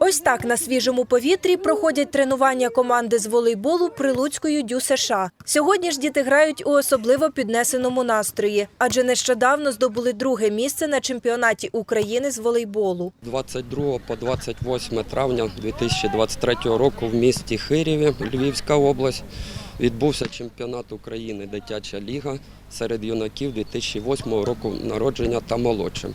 Ось так на свіжому повітрі проходять тренування команди з волейболу Прилуцькою дю США. Сьогодні ж діти грають у особливо піднесеному настрої, адже нещодавно здобули друге місце на чемпіонаті України з волейболу. 22 по 28 травня 2023 року в місті Хирєві, Львівська область, відбувся чемпіонат України Дитяча ліга серед юнаків 2008 року народження та молодше.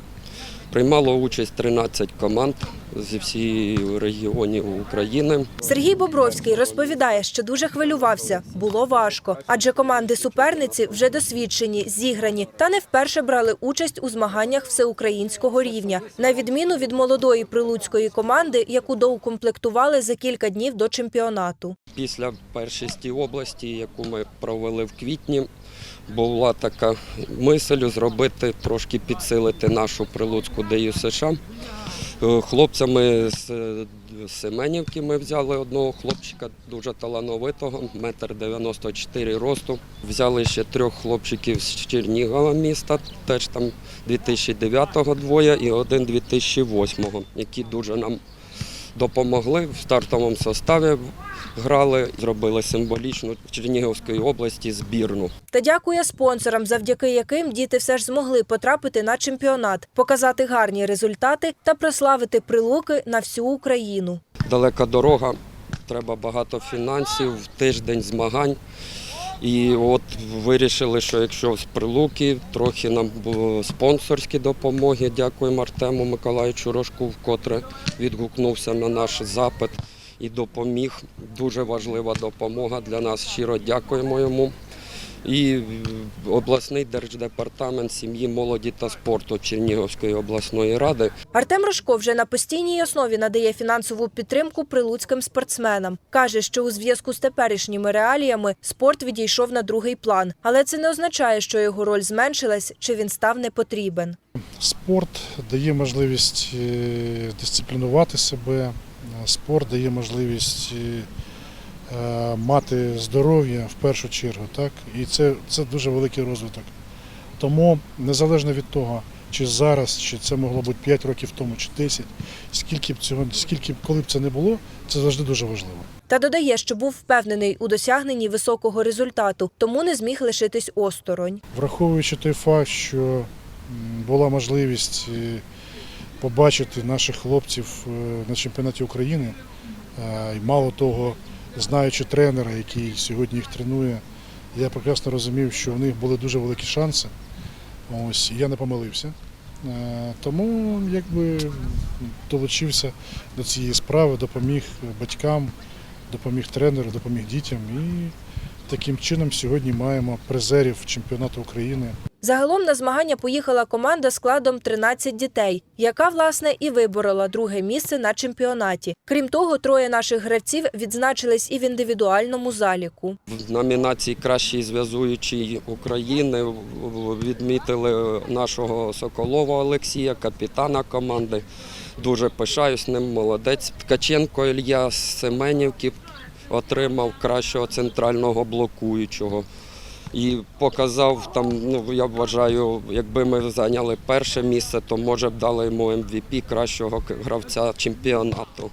Приймало участь 13 команд зі всіх регіонів України. Сергій Бобровський розповідає, що дуже хвилювався. Було важко, адже команди суперниці вже досвідчені, зіграні та не вперше брали участь у змаганнях всеукраїнського рівня, на відміну від молодої прилуцької команди, яку доукомплектували за кілька днів до чемпіонату. Після першості області, яку ми провели в квітні, була така мисль зробити, трошки підсилити нашу прилуцьку ДЮ США. Е, Хлопцями з е, Семенівки ми взяли одного хлопчика, дуже талановитого, метр 94 росту. Взяли ще трьох хлопчиків з Чернігова міста, теж там 2009-го двоє і один 2008-го, які дуже нам допомогли в стартовому составі. Грали, зробили символічну в Чернігівській області збірну. Та дякує спонсорам, завдяки яким діти все ж змогли потрапити на чемпіонат, показати гарні результати та прославити прилуки на всю Україну. Далека дорога, треба багато фінансів, тиждень змагань. І от вирішили, що якщо з прилуки, трохи нам спонсорські допомоги. Дякуємо Артему Миколаївичу Рожку, вкотре відгукнувся на наш запит і допоміг. Дуже важлива допомога для нас. Щиро дякуємо йому. І обласний держдепартамент сім'ї, молоді та спорту Чернігівської обласної ради Артем Рожко вже на постійній основі надає фінансову підтримку прилуцьким спортсменам. Каже, що у зв'язку з теперішніми реаліями спорт відійшов на другий план, але це не означає, що його роль зменшилась чи він став непотрібен. Спорт дає можливість е, дисциплінувати себе, спорт дає можливість е, мати здоров'я в першу чергу. Так? І це, це дуже великий розвиток. Тому незалежно від того, чи зараз, чи це могло бути 5 років тому, чи 10, скільки б цього, скільки б коли б це не було, це завжди дуже важливо. Та додає, що був впевнений у досягненні високого результату, тому не зміг лишитись осторонь. Враховуючи той факт, що була можливість е, побачити наших хлопців е, на чемпіонаті України, е, і мало того, знаючи тренера, який сьогодні їх тренує, я прекрасно розумів, що у них були дуже великі шанси. Ось я не помилився. Е, Тому якби долучився до цієї справи, допоміг батькам, допоміг тренеру, допоміг дітям і таким чином сьогодні маємо призерів чемпіонату України. Загалом на змагання поїхала команда складом 13 дітей, яка власне і виборола друге місце на чемпіонаті. Крім того, троє наших гравців відзначились і в індивідуальному заліку. В номінації Кращий зв'язуючий України відмітили нашого Соколова Олексія, капітана команди. Дуже пишаюсь ним, молодець. Ткаченко Ілья з Семенівки отримав кращого центрального блокуючого. І показав там, ну я вважаю, якби ми зайняли перше місце, то може б дали йому МВП кращого гравця чемпіонату.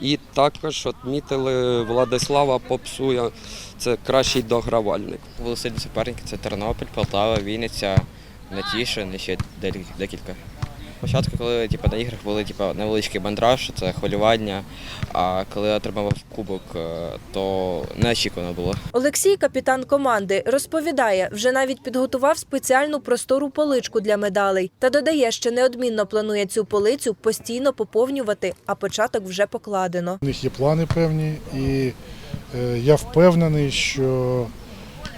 І також відмітили Владислава Попсуя, це кращий догравальник. Були сильні суперники, це Тернопіль, Полтава, Вінниця, Натішин і ще декілька. Спочатку, коли типу, на іграх були типу, невеличкий бандраж, це хвилювання, а коли отримав кубок, е, то неочікувано було. Олексій, капітан команди, розповідає, вже навіть підготував спеціальну простору поличку для медалей та додає, що неодмінно планує цю полицю постійно поповнювати, а початок вже покладено. У них є плани певні, і е, я впевнений, що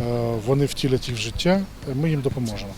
е, вони втілять їх в життя. Ми їм допоможемо.